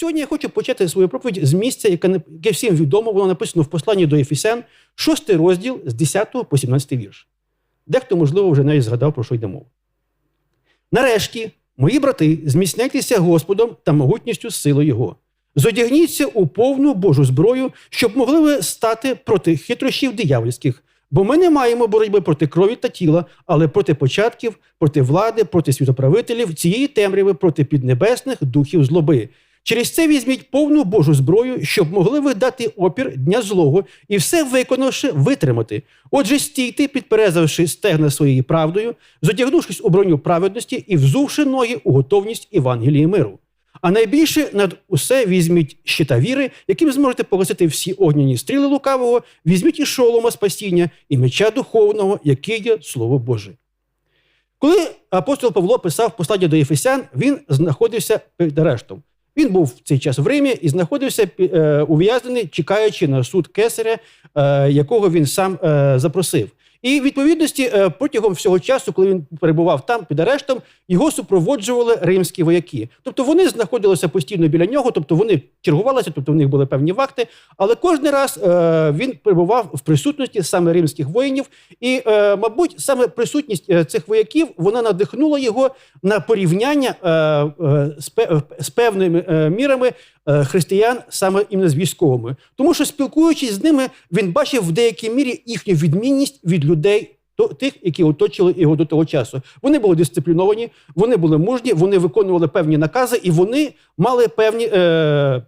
Сьогодні я хочу почати свою проповідь з місця, яке, яке всім відомо, воно написано в посланні до Ефесян, 6 розділ з 10 по 17 вірш. Дехто, можливо, вже навіть згадав, про що йде мова. Нарешті, мої брати, зміцняйтеся Господом та могутністю сили Його. Зодягніться у повну Божу зброю, щоб могли ви стати проти хитрощів диявольських. Бо ми не маємо боротьби проти крові та тіла, але проти початків, проти влади, проти світоправителів, цієї темряви, проти піднебесних духів злоби. Через це візьміть повну Божу зброю, щоб могли ви дати опір дня злого і все виконавши витримати. Отже, стійте, підперезавши стегна своєю правдою, зодягнувшись у броню праведності і взувши ноги у готовність Євангелії миру. А найбільше над усе візьміть щита віри, яким зможете погасити всі огняні стріли лукавого, візьміть і шолома спасіння, і меча духовного, який є Слово Боже. Коли апостол Павло писав послання до Єфесян, він знаходився під арештом. Він був в цей час в Римі і знаходився е, ув'язнений, чекаючи на суд кесаря, е, якого він сам е, запросив. І відповідності е, протягом всього часу, коли він перебував там під арештом, його супроводжували римські вояки. Тобто вони знаходилися постійно біля нього, тобто вони чергувалися, тобто в них були певні вакти. Але кожен раз е, він перебував в присутності саме римських воїнів. І, е, мабуть, саме присутність цих вояків вона надихнула його на порівняння з, пе- певними мірами християн саме іменно з військовими. Тому що спілкуючись з ними, він бачив в деякій мірі їхню відмінність від людей. Тих, які оточили його до того часу, вони були дисципліновані, вони були мужні, вони виконували певні накази, і вони мали певні е,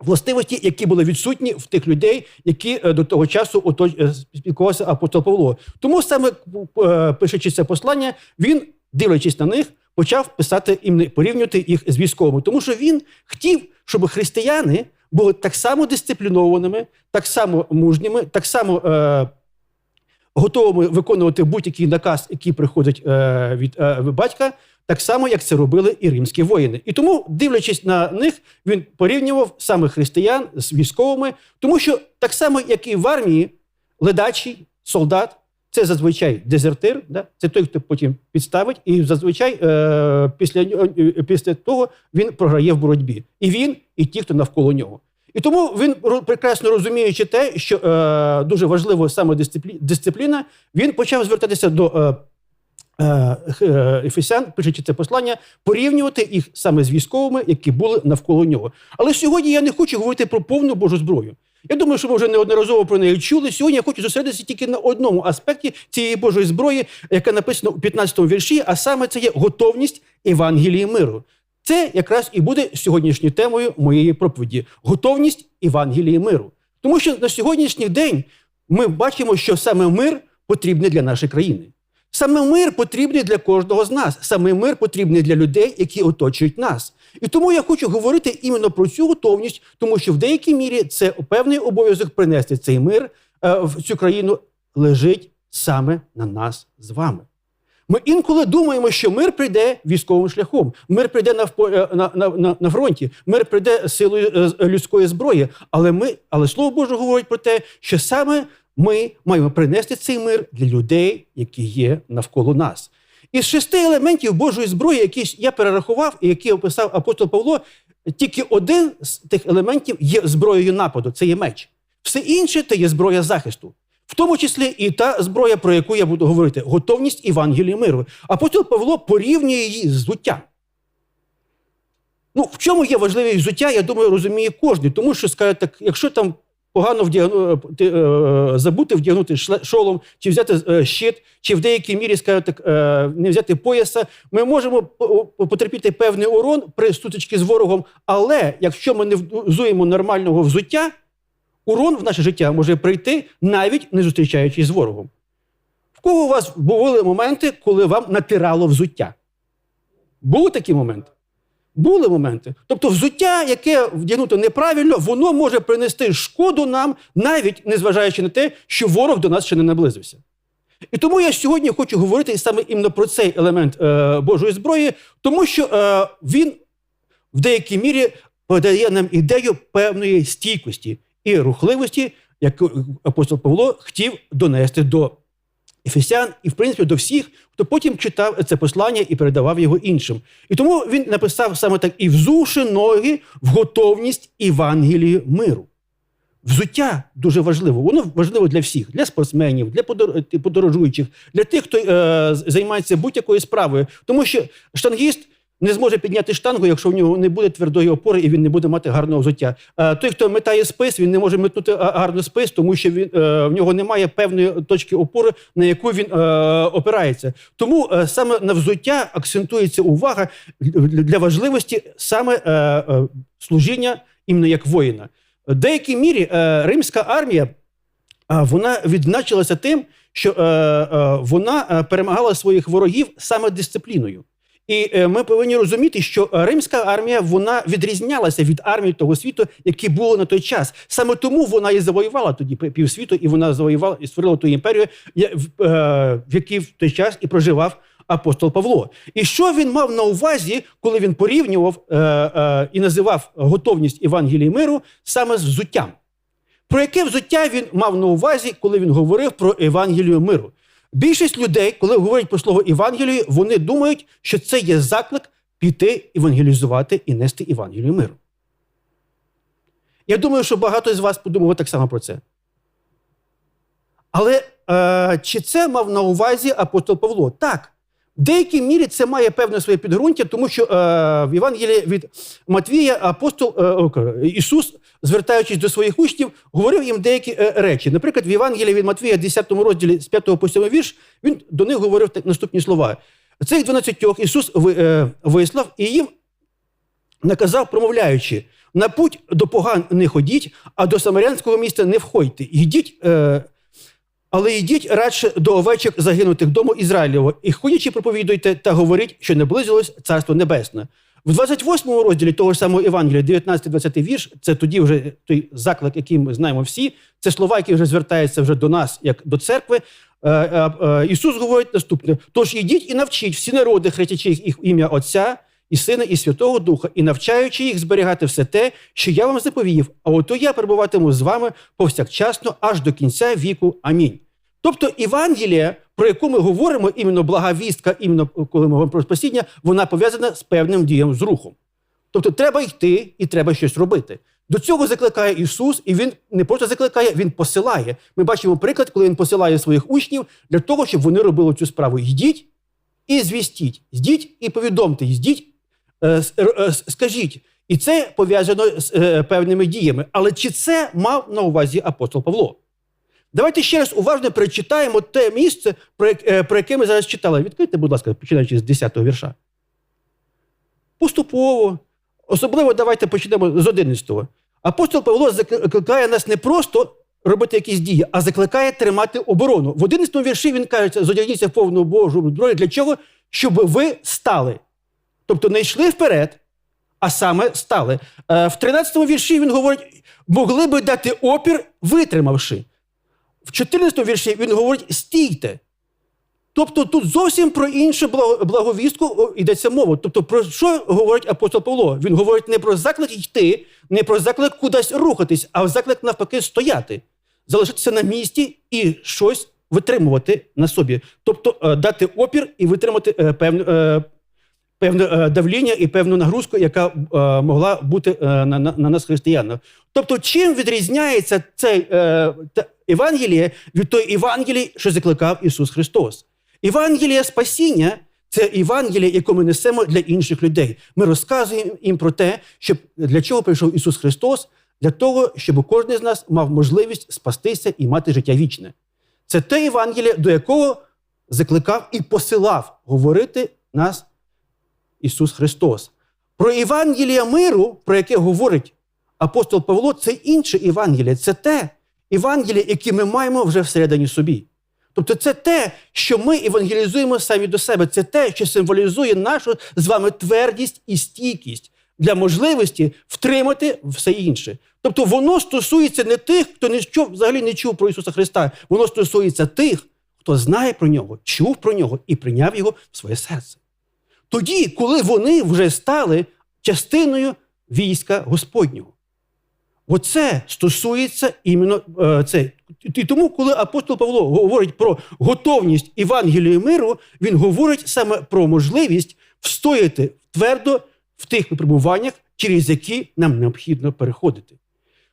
властивості, які були відсутні в тих людей, які е, до того часу оточ... е, спілкувався апостол Павло. Тому саме е, пишучи це послання, він, дивлячись на них, почав писати їм порівнювати їх з військовими, тому що він хотів, щоб християни були так само дисциплінованими, так само мужніми, так само. Е, Готовими виконувати будь-який наказ, який приходить е, від е, батька, так само, як це робили і римські воїни. І тому, дивлячись на них, він порівнював саме християн з військовими, тому що так само, як і в армії, ледачий солдат це зазвичай дезертир, да? це той, хто потім підставить, і зазвичай е, після, е, після того він програє в боротьбі. І він, і ті, хто навколо нього. І тому він прекрасно розуміючи те, що е, дуже важливо саме дисциплі- дисципліна, він почав звертатися до е, е, е, ефесян, пишучи це послання, порівнювати їх саме з військовими, які були навколо нього. Але сьогодні я не хочу говорити про повну Божу зброю. Я думаю, що ви вже неодноразово про неї чули. Сьогодні я хочу зосередитися тільки на одному аспекті цієї Божої зброї, яка написана у 15-му вірші, а саме це є готовність Євангелії миру. Це якраз і буде сьогоднішньою темою моєї проповіді готовність Євангелії миру. Тому що на сьогоднішній день ми бачимо, що саме мир потрібний для нашої країни. Саме мир потрібний для кожного з нас. Саме мир потрібний для людей, які оточують нас. І тому я хочу говорити іменно про цю готовність, тому що в деякій мірі це певний обов'язок принести цей мир е, в цю країну лежить саме на нас з вами. Ми інколи думаємо, що мир прийде військовим шляхом, мир прийде на, е, на, на, на, фронті, мир прийде силою е, людської зброї. Але ми, але слово Боже говорить про те, що саме ми маємо принести цей мир для людей, які є навколо нас. Із шести елементів Божої зброї, які я перерахував і які описав апостол Павло, тільки один з тих елементів є зброєю нападу це є меч. Все інше це є зброя захисту. В тому числі і та зброя, про яку я буду говорити, готовність Євангелії миру. Апостол Павло порівнює її з взуттям. Ну, в чому є важливість взуття, я думаю, розуміє кожен. Тому що скаже, так, якщо там погано вдягну, ти, е, забути вдягнути шолом, чи взяти е, щит, чи в деякій мірі скажу, так, е, не взяти пояса, ми можемо по- по- потерпіти певний урон при сутичці з ворогом. Але якщо ми не взуємо нормального взуття, урон в наше життя може прийти навіть не зустрічаючись з ворогом. В кого у вас були моменти, коли вам натирало взуття? Були такі моменти? Були моменти. Тобто, взуття, яке вдягнуто неправильно, воно може принести шкоду нам, навіть незважаючи на те, що ворог до нас ще не наблизився. І тому я сьогодні хочу говорити саме іменно про цей елемент е, Божої зброї, тому що е, він в деякій мірі подає нам ідею певної стійкості і рухливості, яку апостол Павло хотів донести до Ефесян і, в принципі, до всіх, хто потім читав це послання і передавав його іншим. І тому він написав саме так: і взувши ноги в готовність Євангелії миру. Взуття дуже важливо. Воно важливо для всіх, для спортсменів, для подорожуючих, для тих, хто е, займається будь-якою справою. Тому що штангіст не зможе підняти штангу, якщо в нього не буде твердої опори і він не буде мати гарного взуття. Е, той, хто метає спис, він не може метнути а- гарно спис, тому що він, е, в нього немає певної точки опори, на яку він е, опирається. Тому е, саме на взуття акцентується увага для важливості саме е, е, служіння іменно як воїна. В деякій мірі е, римська армія вона відзначилася тим, що е, е, вона е, перемагала своїх ворогів саме дисципліною. І е, ми повинні розуміти, що римська армія вона відрізнялася від армії того світу, які було на той час. Саме тому вона і завоювала тоді півсвіту, і вона завоювала і створила ту імперію, в, е, якій в той час і проживав апостол Павло. І що він мав на увазі, коли він порівнював е, і називав готовність Євангелії миру саме з взуттям? Про яке взуття він мав на увазі, коли він говорив про Евангелію миру? Більшість людей, коли говорять про слово Євангелію, вони думають, що це є заклик піти евангелізувати і нести Євангелію миру. Я думаю, що багато з вас подумало так само про це. Але е, чи це мав на увазі апостол Павло? Так. В деякій мірі це має певне своє підґрунтя, тому що е, в Євангелії від Матвія апостол е, Ісус, звертаючись до своїх учнів, говорив їм деякі е, речі. Наприклад, в Євангелії від Матвія, 10 розділі з 5 по 7 вірш, він до них говорив так, наступні слова. Цих 12 Ісус е, вислав і їм наказав, промовляючи: на путь до поган не ходіть, а до самарянського міста не входьте. Йдіть, е, але йдіть радше до овечок загинутих дому Ізраїлєвого, і ходячи проповідуйте та говоріть, що наблизилось Царство Небесне. В 28 розділі того ж самого Євангелія, 19-20 вірш, це тоді вже той заклик, який ми знаємо всі. Це слова, які вже звертаються вже до нас, як до церкви. Е, е, е, Ісус говорить наступне: тож ідіть і навчіть всі народи, хрестячи їх ім'я Отця і Сина, і Святого Духа, і навчаючи їх зберігати все те, що я вам заповів, а ото я перебуватиму з вами повсякчасно аж до кінця віку. Амінь. Тобто Євангелія, про яку ми говоримо, іменно блага вістка, іменно коли ми говоримо про спасіння, вона пов'язана з певним дієм з рухом. Тобто треба йти і треба щось робити. До цього закликає Ісус, і Він не просто закликає, Він посилає. Ми бачимо приклад, коли Він посилає своїх учнів для того, щоб вони робили цю справу. Йдіть і звістіть, йдіть і повідомте, йдіть, е, е, скажіть. І це пов'язано з е, певними діями. Але чи це мав на увазі апостол Павло? Давайте ще раз уважно перечитаємо те місце, е, про яке ми зараз читали. Відкрийте, будь ласка, починаючи з 10-го вірша. Поступово. Особливо давайте почнемо з 11-го. Апостол Павло закликає нас не просто робити якісь дії, а закликає тримати оборону. В 11-му вірші він каже, зодягніться в повну Божу зброю. Для чого? Щоб ви стали. Тобто не йшли вперед, а саме стали. Е, В 13-му вірші він говорить, могли би дати опір, витримавши. В 14 вірші він говорить стійте. Тобто тут зовсім про іншу благовістку йдеться мова. Тобто, про що говорить апостол Павло? Він говорить не про заклик йти, не про заклик кудись рухатись, а заклик навпаки стояти, залишитися на місці і щось витримувати на собі. Тобто е, дати опір і витримати е, певне, е, давління і певну нагрузку, яка е, могла бути е, на, на, на нас християнах. Тобто, чим відрізняється цей е, та, Євангеліє від той Євангелії, що закликав Ісус Христос? Євангелія спасіння це Євангеліє, яке ми несемо для інших людей. Ми розказуємо їм про те, щоб для чого прийшов Ісус Христос, для того, щоб кожен з нас мав можливість спастися і мати життя вічне. Це те Євангеліє, до якого закликав і посилав говорити нас Ісус Христос. Про Євангелія миру, про яке говорить апостол Павло, це інше Євангеліє. Це те Євангеліє, яке ми маємо вже всередині собі. Тобто, це те, що ми евангелізуємо самі до себе. Це те, що символізує нашу з вами твердість і стійкість для можливості втримати все інше. Тобто, воно стосується не тих, хто чув, взагалі не чув про Ісуса Христа. Воно стосується тих, хто знає про нього, чув про нього і прийняв його в своє серце. Тоді, коли вони вже стали частиною війська Господнього. Оце стосується іменно е, це. І тому, коли апостол Павло говорить про готовність Євангелію миру, він говорить саме про можливість встояти твердо в тих випробуваннях, через які нам необхідно переходити.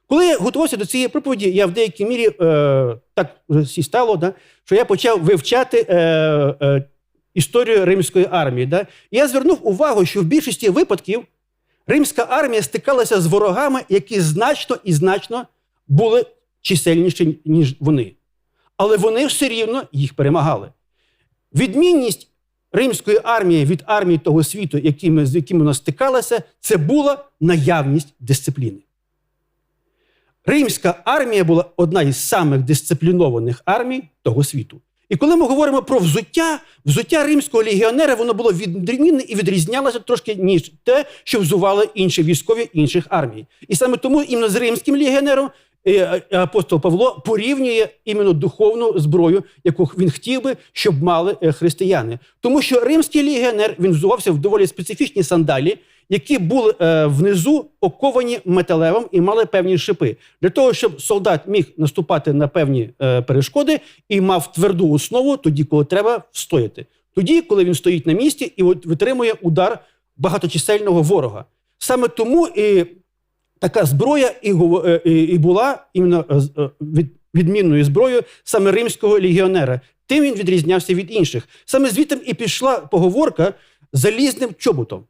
Коли я готувався до цієї проповіді, я в деякій мірі е, так вже всі стало, да, що я почав вивчати е, е, історію римської армії. Да. Я звернув увагу, що в більшості випадків римська армія стикалася з ворогами, які значно і значно були чисельніші, ніж вони. Але вони все рівно їх перемагали. Відмінність римської армії від армії того світу, якими, з якими вона стикалася, це була наявність дисципліни. Римська армія була одна із самих дисциплінованих армій того світу. І коли ми говоримо про взуття, взуття римського легіонера воно було відмінне і відрізнялося трошки ніж те, що взували інші військові інших армій. І саме тому іменно з римським легіонером е, е, апостол Павло порівнює іменно духовну зброю, яку він хотів би, щоб мали е, християни. Тому що римський легіонер він взувався в доволі специфічні сандалі, які були е, внизу оковані металевим і мали певні шипи для того, щоб солдат міг наступати на певні е, перешкоди і мав тверду основу тоді, коли треба встояти. Тоді, коли він стоїть на місці і от витримує удар багаточисельного ворога. Саме тому і така зброя і, е, і, і була іменно е, е, від, відмінною зброєю саме римського легіонера. Тим він відрізнявся від інших. Саме звідти і пішла поговорка залізним чоботом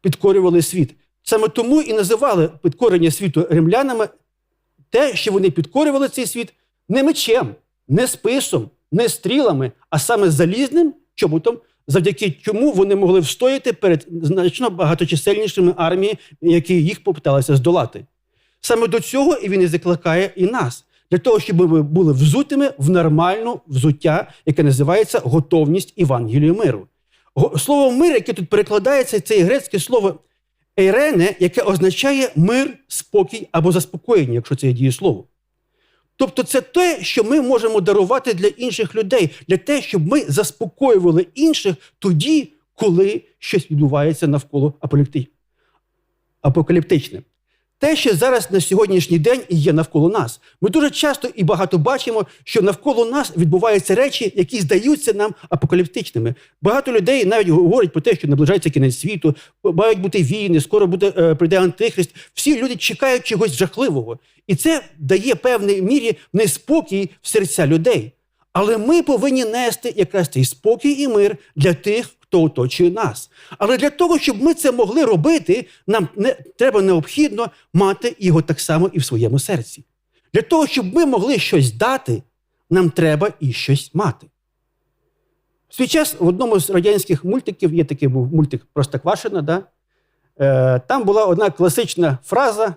підкорювали світ. Саме тому і називали підкорення світу римлянами те, що вони підкорювали цей світ не мечем, не списом, не стрілами, а саме залізним чоботом, завдяки чому вони могли встояти перед значно багаточисельнішими арміями, які їх попиталися здолати. Саме до цього і він і закликає і нас. Для того, щоб ми були взутими в нормальну взуття, яке називається готовність Євангелію миру. Слово мир, яке тут перекладається, це і грецьке слово ейрене, яке означає мир, спокій або заспокоєння, якщо це є дієслово. Тобто, це те, що ми можемо дарувати для інших людей, для те, щоб ми заспокоювали інших тоді, коли щось відбувається навколо апокаліптичне. Те, що зараз на сьогоднішній день є навколо нас. Ми дуже часто і багато бачимо, що навколо нас відбуваються речі, які здаються нам апокаліптичними. Багато людей навіть говорять про те, що наближається кінець світу, мають бути війни, скоро буде е, прийде антихрист. Всі люди чекають чогось жахливого, і це дає певній мірі неспокій в серця людей. Але ми повинні нести якраз цей спокій і мир для тих, хто оточує нас. Але для того, щоб ми це могли робити, нам не треба необхідно мати його так само і в своєму серці. Для того, щоб ми могли щось дати, нам треба і щось мати. В свій час в одному з радянських мультиків є такий був мультик Простоквашина. Да? Е, там була одна класична фраза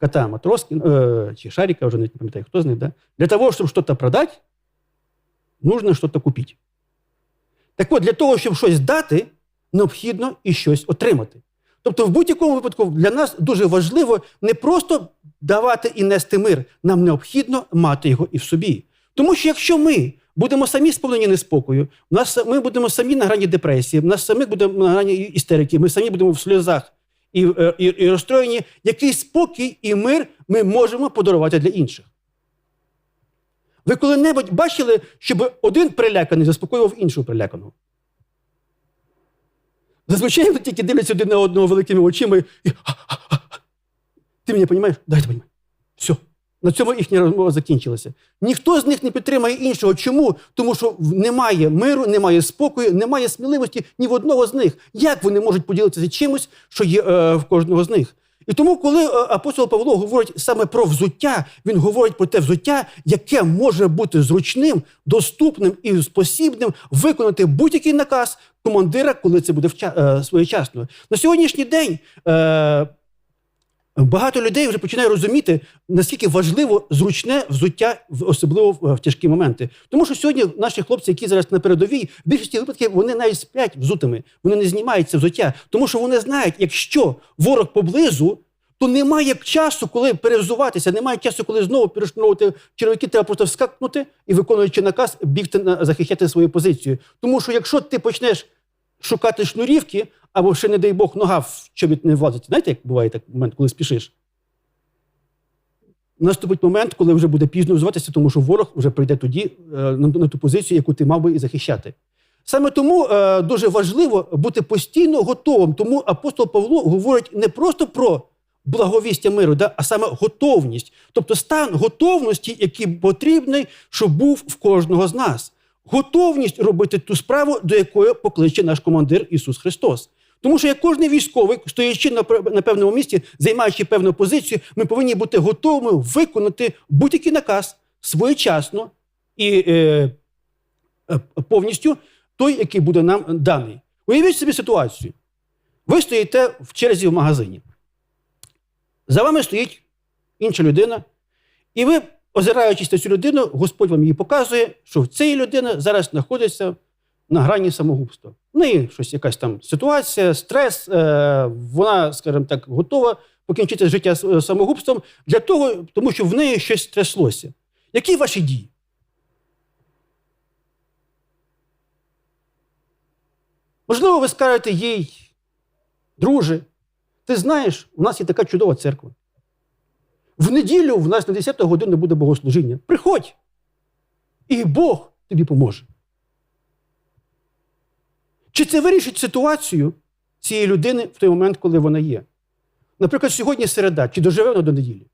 кота Матроски, е, чи Шарика, вже не пам'ятаю, хто з них. Да? Для того, щоб щось продати, нужно щось купити. Так от, для того, щоб щось дати, необхідно і щось отримати. Тобто, в будь-якому випадку для нас дуже важливо не просто давати і нести мир, нам необхідно мати його і в собі. Тому що якщо ми будемо самі сповнені неспокою, в нас, ми будемо самі на грані депресії, в нас самі будемо на грані істерики, ми самі будемо в сльозах і, е, і, і розстроєні, який спокій і мир ми можемо подарувати для інших. Ви коли-небудь бачили, щоб один переляканий заспокоював іншого переляканого? Зазвичай вони тільки дивляться один на одного великими очима і. Ти мене розумієш? Да, я розумію. Все. На цьому їхня розмова закінчилася. Ніхто з них не підтримає іншого. Чому? Тому що немає миру, немає спокою, немає сміливості ні в одного з них. Як вони можуть поділитися чимось, що є е, в кожного з них? І тому, коли е, апостол Павло говорить саме про взуття, він говорить про те взуття, яке може бути зручним, доступним і спосібним виконати будь-який наказ командира, коли це буде е, своєчасно. На сьогоднішній день. Багато людей вже починає розуміти, наскільки важливо зручне взуття, особливо в, тяжкі моменти. Тому що сьогодні наші хлопці, які зараз на передовій, в більшості випадків вони навіть сплять взутими, вони не знімають це взуття, тому що вони знають, якщо ворог поблизу, то немає часу, коли перевзуватися, немає часу, коли знову перешнуровувати червяки, треба просто вскакнути і, виконуючи наказ, бігти на захищати свою позицію. Тому що якщо ти почнеш шукати шнурівки, або ще, не дай Бог, нога в чобіт не влазить. Знаєте, як буває так момент, коли спішиш? Наступить момент, коли вже буде пізно взуватися, тому що ворог вже прийде тоді е, на, на ту позицію, яку ти мав би і захищати. Саме тому е, дуже важливо бути постійно готовим. Тому апостол Павло говорить не просто про благовістя миру, да, а саме готовність, тобто стан готовності, який потрібний, щоб був в кожного з нас. Готовність робити ту справу, до якої покличе наш командир Ісус Христос. Тому що як кожен військовий, стоячи на на певному місці, займаючи певну позицію, ми повинні бути готовими виконати будь-який наказ своєчасно і е, е, повністю той, який буде нам даний. Уявіть собі ситуацію. Ви стоїте в черзі в магазині. За вами стоїть інша людина, і ви, озираючись на цю людину, Господь вам її показує, що ця людина зараз знаходиться на грані самогубства. Неї щось якась там ситуація, стрес, е, вона, скажімо так, готова покінчити життя е, самогубством для того, тому що в неї щось тряслося. Які ваші дії? Можливо, ви скажете їй, друже, ти знаєш, у нас є така чудова церква. В неділю в нас на 10 годину буде богослужіння. Приходь, і Бог тобі поможе. Чи це вирішить ситуацію цієї людини в той момент, коли вона є? Наприклад, сьогодні середа, чи доживе вона до неділі?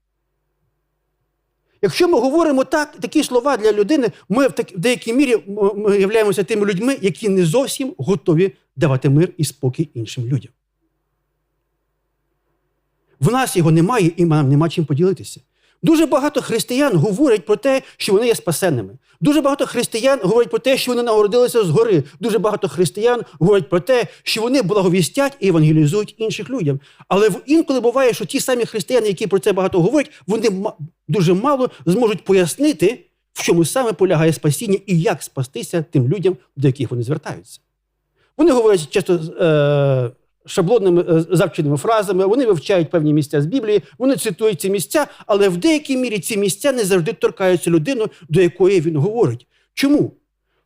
Якщо ми говоримо так, такі слова для людини, ми в, так, в деякій мірі ми являємося тими людьми, які не зовсім готові давати мир і спокій іншим людям. В нас його немає, і нам нема чим поділитися. Дуже багато християн говорять про те, що вони є спасенними. Дуже багато християн говорять про те, що вони нагородилися згори. Дуже багато християн говорять про те, що вони благовістять і евангелізують інших людям. Але інколи буває, що ті самі християни, які про це багато говорять, вони дуже мало зможуть пояснити, в чому саме полягає спасіння і як спастися тим людям, до яких вони звертаються. Вони говорять часто е, шаблонними е, завченими фразами, вони вивчають певні місця з Біблії, вони цитують ці місця, але в деякій мірі ці місця не завжди торкаються людину, до якої він говорить. Чому?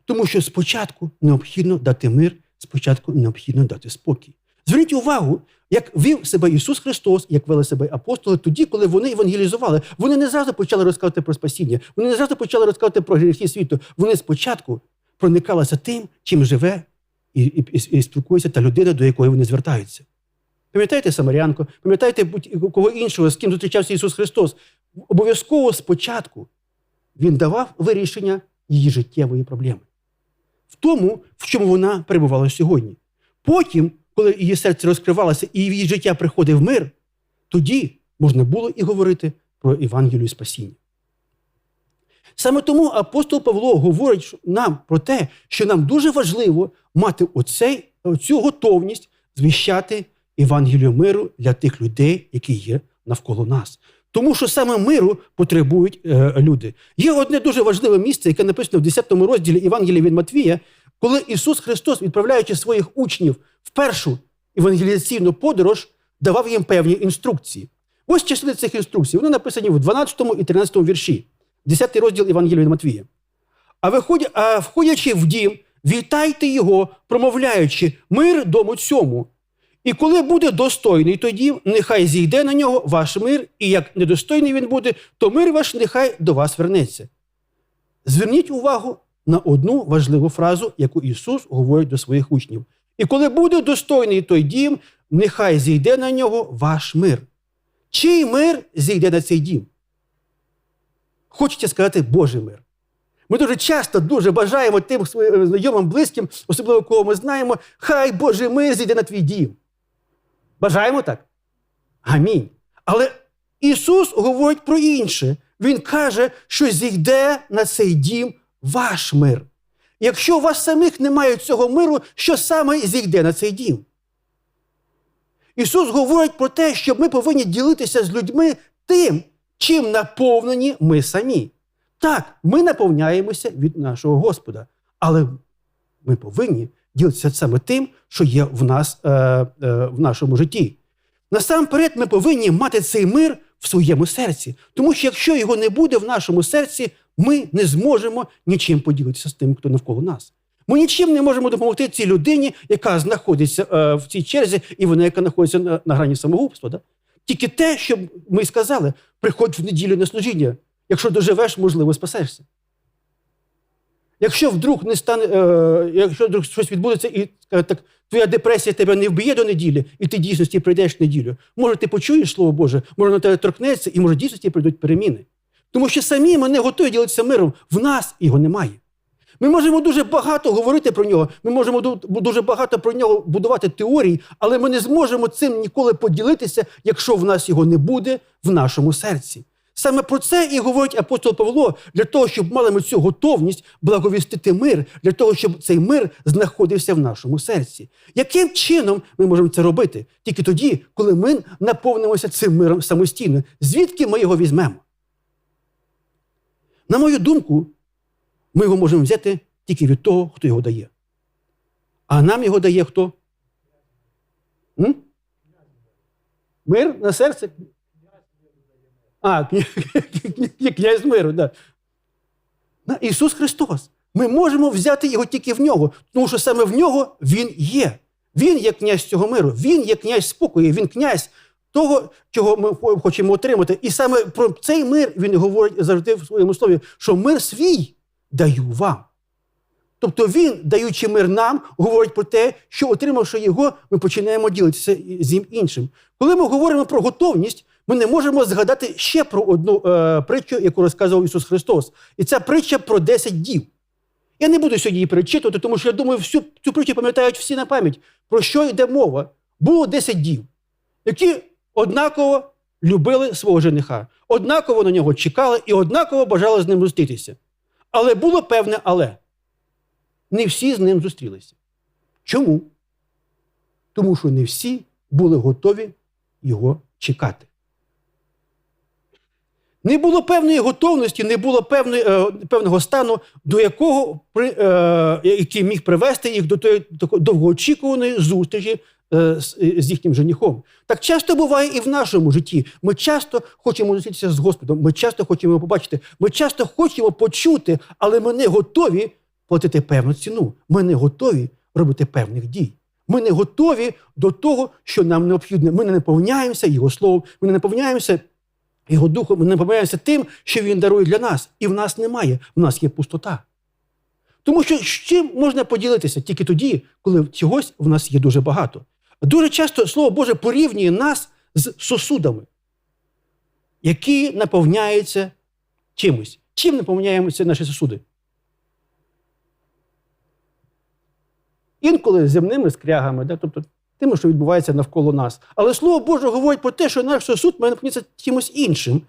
Тому що спочатку необхідно дати мир, спочатку необхідно дати спокій. Зверніть увагу, як вів себе Ісус Христос, як вели себе апостоли тоді, коли вони евангелізували. Вони не зразу почали розказувати про спасіння, вони не зразу почали розказувати про гріхи світу. Вони спочатку проникалися тим, чим живе і, і, і, спілкується та людина, до якої вони звертаються. Пам'ятаєте Самарянку, пам'ятаєте будь-кого іншого, з ким зустрічався Ісус Христос. Обов'язково спочатку Він давав вирішення її життєвої проблеми. В тому, в чому вона перебувала сьогодні. Потім, коли її серце розкривалося і її життя приходив мир, тоді можна було і говорити про Євангелію спасіння. Саме тому апостол Павло говорить нам про те, що нам дуже важливо мати оцей, цю готовність звіщати Євангелію миру для тих людей, які є навколо нас. Тому що саме миру потребують е, люди. Є одне дуже важливе місце, яке написано в 10 розділі Євангелія від Матвія, коли Ісус Христос, відправляючи своїх учнів в першу евангелізаційну подорож, давав їм певні інструкції. Ось частини цих інструкцій. Вони написані в 12 і 13 вірші, 10 розділ Євангелія від Матвія. А, виходя, а входячи в дім, вітайте його, промовляючи мир дому цьому. І коли буде достойний той дім, нехай зійде на нього ваш мир, і як недостойний він буде, то мир ваш нехай до вас вернеться. Зверніть увагу на одну важливу фразу, яку Ісус говорить до своїх учнів. І коли буде достойний той дім, нехай зійде на нього ваш мир. Чий мир зійде на цей дім? Хочеться сказати Божий мир. Ми дуже часто дуже бажаємо тим своїм знайомим, близьким, особливо кого ми знаємо, хай Божий мир зійде на твій дім. Бажаємо так? Амінь. Але Ісус говорить про інше. Він каже, що зійде на цей дім ваш мир. Якщо у вас самих немає цього миру, що саме зійде на цей дім? Ісус говорить про те, що ми повинні ділитися з людьми тим, чим наповнені ми самі. Так, ми наповняємося від нашого Господа, але ми повинні ділитися саме тим, що є в нас е, е, в нашому житті. Насамперед, ми повинні мати цей мир в своєму серці, тому що якщо його не буде в нашому серці, ми не зможемо нічим поділитися з тим, хто навколо нас. Ми нічим не можемо допомогти цій людині, яка знаходиться е, в цій черзі, і вона, яка знаходиться на, на грані самогубства. Да? Тільки те, що ми сказали, приходь в неділю на служіння. Якщо доживеш, можливо, спасешся. Якщо вдруг не стане, е, якщо вдруг щось відбудеться, і так, твоя депресія тебе не вб'є до неділі, і ти дійсності прийдеш в неділю, може, ти почуєш Слово Боже, може на тебе торкнеться, і може дійсності прийдуть переміни. Тому що самі ми не готові ділитися миром, в нас його немає. Ми можемо дуже багато говорити про нього, ми можемо дуже багато про нього будувати теорії, але ми не зможемо цим ніколи поділитися, якщо в нас його не буде в нашому серці. Саме про це і говорить апостол Павло для того, щоб мали ми цю готовність благовістити мир, для того, щоб цей мир знаходився в нашому серці. Яким чином ми можемо це робити? Тільки тоді, коли ми наповнимося цим миром самостійно. Звідки ми його візьмемо? На мою думку, ми його можемо взяти тільки від того, хто його дає. А нам його дає хто? М? Мир на серце? А, князь миру, да. Ісус Христос. Ми можемо взяти його тільки в нього, тому що саме в нього Він є. Він є князь цього миру, він є князь спокою, він князь того, чого ми хочемо отримати. І саме про цей мир він говорить завжди в своєму слові, що мир свій даю вам. Тобто він, даючи мир нам, говорить про те, що отримавши його, ми починаємо ділитися з іншим. Коли ми говоримо про готовність, ми не можемо згадати ще про одну е, притчу, яку розказував Ісус Христос. І ця притча про 10 дів. Я не буду сьогодні її перечитувати, тому що я думаю, всю цю притчу пам'ятають всі на пам'ять. Про що йде мова? Було 10 дів, які однаково любили свого жениха, однаково на нього чекали і однаково бажали з ним зустрітися. Але було певне але. Не всі з ним зустрілися. Чому? Тому що не всі були готові його чекати. Не було певної готовності, не було певної, е, певного стану, до якого е, який міг привести їх до тої довгоочікуваної зустрічі е, з, їхнім женихом. Так часто буває і в нашому житті. Ми часто хочемо зустрітися з Господом, ми часто хочемо його побачити, ми часто хочемо почути, але ми не готові платити певну ціну. Ми не готові робити певних дій. Ми не готові до того, що нам необхідно. Ми не наповняємося Його словом, ми не наповняємося його духом, ми наповняємося тим, що він дарує для нас. І в нас немає, в нас є пустота. Тому що з чим можна поділитися тільки тоді, коли чогось в нас є дуже багато. Дуже часто Слово Боже порівнює нас з сосудами, які наповняються чимось. Чим наповняємося наші сосуди? Інколи земними скрягами, да, тобто тим, що відбувається навколо нас. Але Слово Боже говорить про те, що наш сосуд має наповнитися чимось іншим.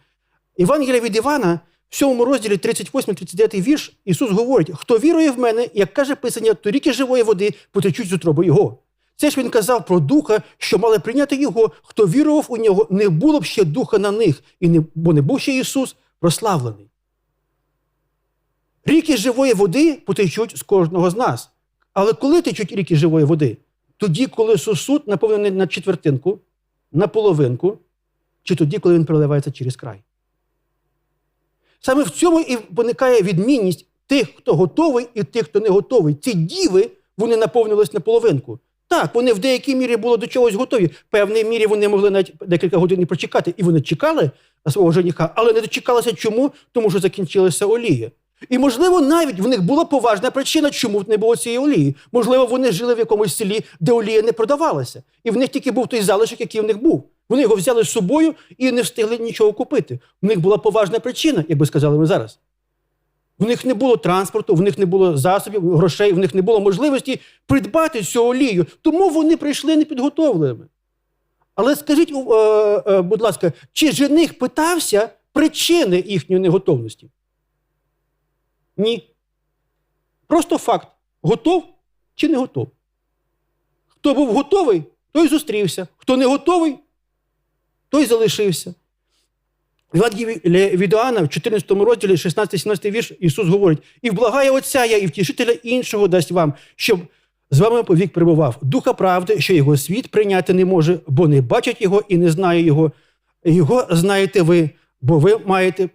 Євангелія від Івана, в 7 розділі 38-39 вірш, Ісус говорить: хто вірує в мене, як каже Писання, то ріки живої води потечуть з утроби Його. Це ж він казав про духа, що мали прийняти його, хто вірував у нього, не було б ще духа на них, і не, бо не був ще Ісус прославлений. Ріки живої води потечуть з кожного з нас. Але коли течуть ріки живої води? Тоді, коли сосуд наповнений на четвертинку, на половинку, чи тоді, коли він проливається через край. Саме в цьому і виникає відмінність тих, хто готовий, і тих, хто не готовий. Ці діви вони наповнились на половинку. Так, вони в деякій мірі були до чогось готові. В певній мірі вони могли навіть декілька годин прочекати. І вони чекали на свого жениха, але не дочекалися чому? Тому що закінчилася олія. І, можливо, навіть в них була поважна причина, чому не було цієї олії. Можливо, вони жили в якомусь селі, де олія не продавалася. І в них тільки був той залишок, який в них був. Вони його взяли з собою і не встигли нічого купити. В них була поважна причина, як би сказали ми зараз. В них не було транспорту, в них не було засобів, грошей, в них не було можливості придбати цю олію. Тому вони прийшли непідготовленими. Але скажіть, е, е, будь ласка, чи жених питався причини їхньої неготовності? Ні. Просто факт: готов чи не готов. Хто був готовий, той зустрівся. Хто не готовий, той залишився. Від Іоанна в 14 розділі, 16-17 вірш, Ісус говорить: і вблагає Отця я, і втішителя іншого дасть вам, щоб з вами повік перебував. Духа правди, що його світ прийняти не може, бо не бачить його і не знає його. Його знаєте ви, бо ви маєте, е,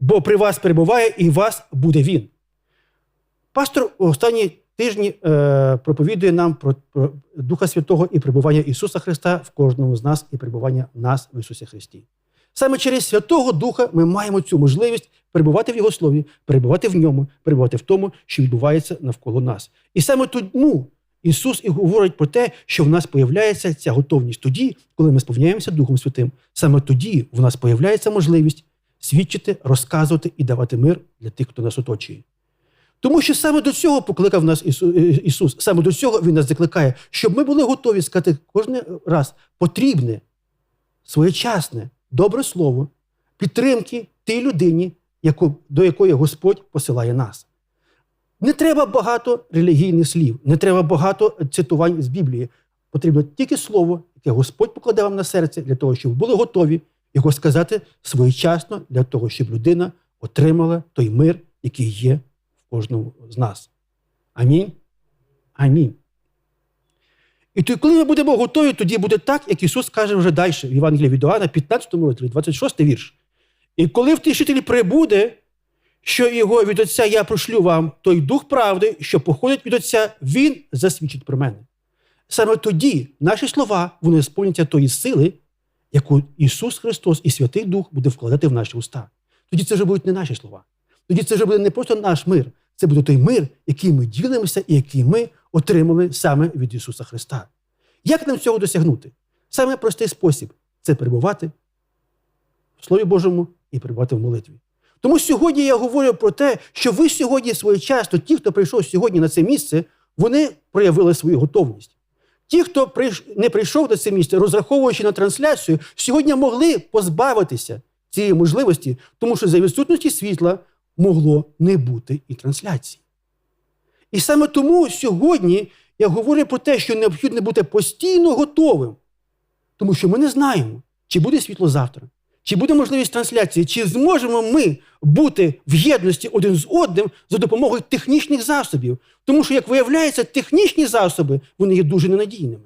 бо при вас перебуває і вас буде він. Пастор у останні тижні е, проповідує нам про, про Духа Святого і перебування Ісуса Христа в кожному з нас і перебування нас в Ісусі Христі. Саме через Святого Духа ми маємо цю можливість перебувати в Його слові, перебувати в ньому, перебувати в тому, що відбувається навколо нас. І саме тому Ісус і говорить про те, що в нас появляється ця готовність тоді, коли ми сповняємося Духом Святим. Саме тоді в нас появляється можливість свідчити, розказувати і давати мир для тих, хто нас оточує. Тому що саме до цього покликав нас е, Ісус, саме до цього Він нас закликає, щоб ми були готові сказати кожен раз потрібне, своєчасне, добре слово, підтримки тій людині, яку, до якої Господь посилає нас. Не треба багато релігійних слів, не треба багато цитувань з Біблії. Потрібно тільки слово, яке Господь покладе вам на серце, для того, щоб ви були готові його сказати своєчасно, для того, щоб людина отримала той мир, який є в кожному з нас. Амінь. Амінь. І тоді, коли ми будемо готові, тоді буде так, як Ісус каже вже далі в Євангелії від Іоанна, 15 розділі, 26 вірш. І коли втішитель прибуде, що його від Отця я прошлю вам, той дух правди, що походить від Отця, Він засвідчить про мене. Саме тоді наші слова вони сповняться тої сили, яку Ісус Христос і Святий Дух буде вкладати в наші уста. Тоді це вже будуть не наші слова. Тоді це вже буде не просто наш мир, це буде той мир, який ми ділимося і який ми отримали саме від Ісуса Христа. Як нам цього досягнути? Саме простий спосіб це перебувати в Слові Божому і перебувати в молитві. Тому сьогодні я говорю про те, що ви сьогодні своєчасно, ті, хто прийшов сьогодні на це місце, вони проявили свою готовність. Ті, хто не прийшов до це місце, розраховуючи на трансляцію, сьогодні могли позбавитися цієї можливості, тому що за відсутності світла могло не бути і трансляції. І саме тому сьогодні я говорю про те, що необхідно бути постійно готовим, тому що ми не знаємо, чи буде світло завтра, чи буде можливість трансляції, чи зможемо ми бути в єдності один з одним за допомогою технічних засобів. Тому що, як виявляється, технічні засоби вони є дуже ненадійними.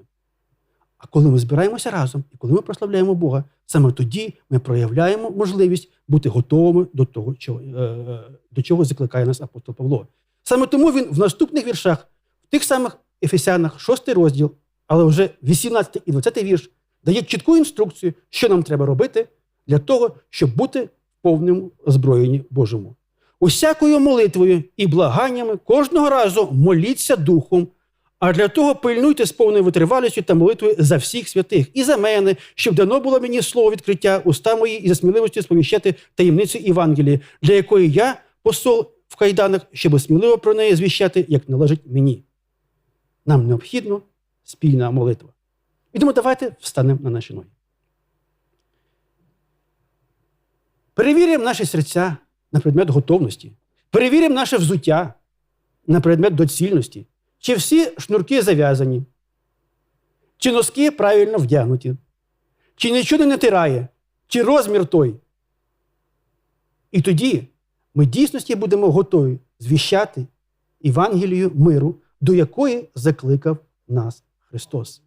А коли ми збираємося разом і коли ми прославляємо Бога, саме тоді ми проявляємо можливість бути готовими до того, чого, е, до чого закликає нас апостол Павло. Саме тому він в наступних віршах, в тих самих Ефесянах, 6 розділ, але вже 18 і 20 вірш, дає чітку інструкцію, що нам треба робити для того, щоб бути в повному озброєнні Божому. Усякою молитвою і благаннями кожного разу моліться Духом, а для того пильнуйте з повною витривалістю та молитвою за всіх святих і за мене, щоб дано було мені слово відкриття, уста мої і за сміливості сповіщати таємницю Євангелії, для якої я посол в кайданах, щоб сміливо про неї звіщати, як належить мені. Нам необхідно спільна молитва. І тому давайте встанемо на наші ноги. Перевіримо наші серця на предмет готовності. Перевіримо наше взуття на предмет доцільності. Чи всі шнурки зав'язані, чи носки правильно вдягнуті, чи нічого не натирає, чи розмір той. І тоді ми дійсності будемо готові звіщати Євангелію миру, до якої закликав нас Христос.